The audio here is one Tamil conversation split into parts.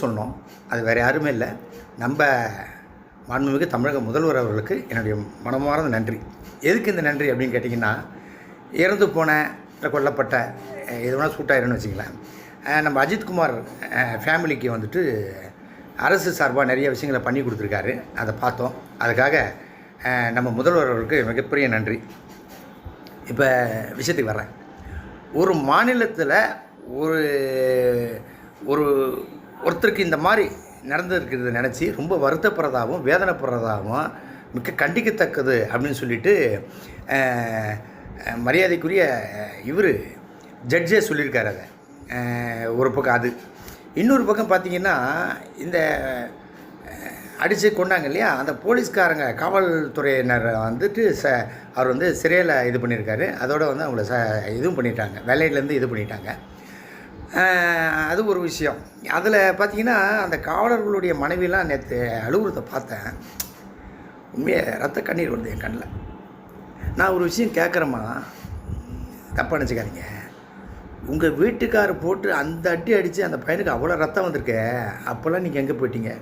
சொன்னோம். அது வேறு யாருமே இல்லை. நம்ம மாண்புமிகு தமிழக முதல்வர் அவர்களுக்கு என்னுடைய மனமார்ந்த நன்றி. எதுக்கு இந்த நன்றி அப்படின்னு கேட்டிங்கன்னா இறந்து போன கொல்லப்பட்ட அஹ், எது வேணால் சூட்டாயிருன்னு வச்சுங்களேன் நம்ம அஜித்குமார் ஃபேமிலிக்கு வந்துட்டு அரசு சார்பாக நிறைய விஷயங்களை பண்ணி கொடுத்துருக்காரு. அதை பார்த்தோம். அதுக்காக நம்ம முதல்வர் அவர்களுக்கு மிகப்பெரிய நன்றி. இப்போ விஷயத்துக்கு வர்றேன். ஒரு மாநிலத்தில் ஒரு ஒருத்தருக்கு இந்த மாதிரி நடந்திருக்கிறத நினச்சி ரொம்ப வருத்தப்படுறதாகவும் வேதனைப்படுறதாகவும் மிக்க கண்டிக்கத்தக்கது அப்படின்னு சொல்லிட்டு மரியாதைக்குரிய இவர் ஜட்ஜே சொல்லியிருக்கார் அதை. ஒரு பக்கம் அது. இன்னொரு பக்கம் பார்த்தீங்கன்னா இந்த அடித்து கொண்டாங்க இல்லையா? அந்த போலீஸ்காரங்க காவல்துறையினர் வந்துட்டு ச அவர் வந்து சிறையில் இது பண்ணியிருக்காரு. அதோடு வந்து அவங்கள ச இதுவும் பண்ணிட்டாங்க. வேலையிலேருந்து இது பண்ணிட்டாங்க. அது ஒரு விஷயம். அதில் பார்த்தீங்கன்னா அந்த காவலர்களுடைய மனைவிலாம் நேற்று அலுவலகத்தை பார்த்தேன். உண்மையாக ரத்த கண்ணீர் வருது என் கண்ணில். நான் ஒரு விஷயம் கேட்குறேம்மா தப்பாக நினச்சிக்காதீங்க. உங்கள் வீட்டுக்கார் போட்டு அந்த அடி அடித்து அந்த பையனுக்கு அவ்வளோ ரத்தம் வந்திருக்கே. அப்போல்லாம் நீங்கள் எங்கே போயிட்டீங்க?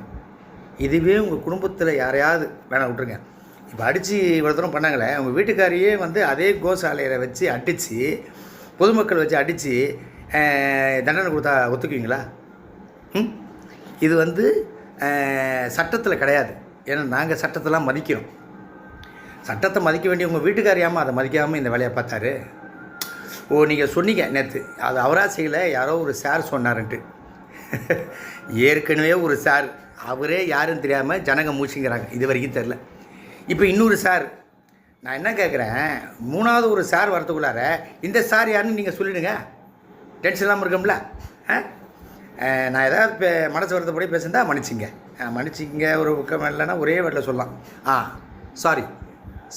இதுவே உங்கள் குடும்பத்தில் யாரையாவது வேணாம் விட்ருங்க இப்போ அடித்து இவ்வளோ தூரம் பண்ணாங்களே உங்கள் வீட்டுக்காரையே வந்து அதே கோசாலையில் வச்சு அடித்து பொதுமக்கள் வச்சு அடித்து தண்டனை கொடுத்தா ஒத்துக்குவீங்களா? ம்? இது வந்து சட்டத்தில் கிடையாது. ஏன்னா நாங்கள் சட்டத்தெல்லாம் மதிக்கிறோம். சட்டத்தை மதிக்க வேண்டிய உங்கள் வீட்டுக்காரியாமல் அதை மதிக்காமல் இந்த வேலையை பார்த்தாரு? ஓ நீங்கள் சொன்னீங்க நேற்று அது அவராசியில் யாரோ ஒரு சார் சொன்னாருன்ட்டு. ஏற்கனவே ஒரு சார். அவரே யாருன்னு தெரியாமல் ஜனங்க மூச்சுங்கிறாங்க. இது வரைக்கும் தெரில. இப்போ இன்னொரு சார். நான் என்ன கேட்குறேன் மூணாவது ஒரு சார் வரதுக்குள்ளார இந்த சார் யாருன்னு நீங்கள் சொல்லிடுங்க. டென்ஷன் இல்லாமல் இருக்கும்ல? ஆ? நான் ஏதாவது பே மனசு வருத்தப்படி பேசுந்தா மன்னிச்சிங்க. மன்னிச்சிங்க ஒரு பக்கம் இல்லைன்னா ஒரே வேட்டில் சொல்லலாம். ஆ சாரி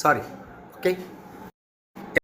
சாரி ஓகே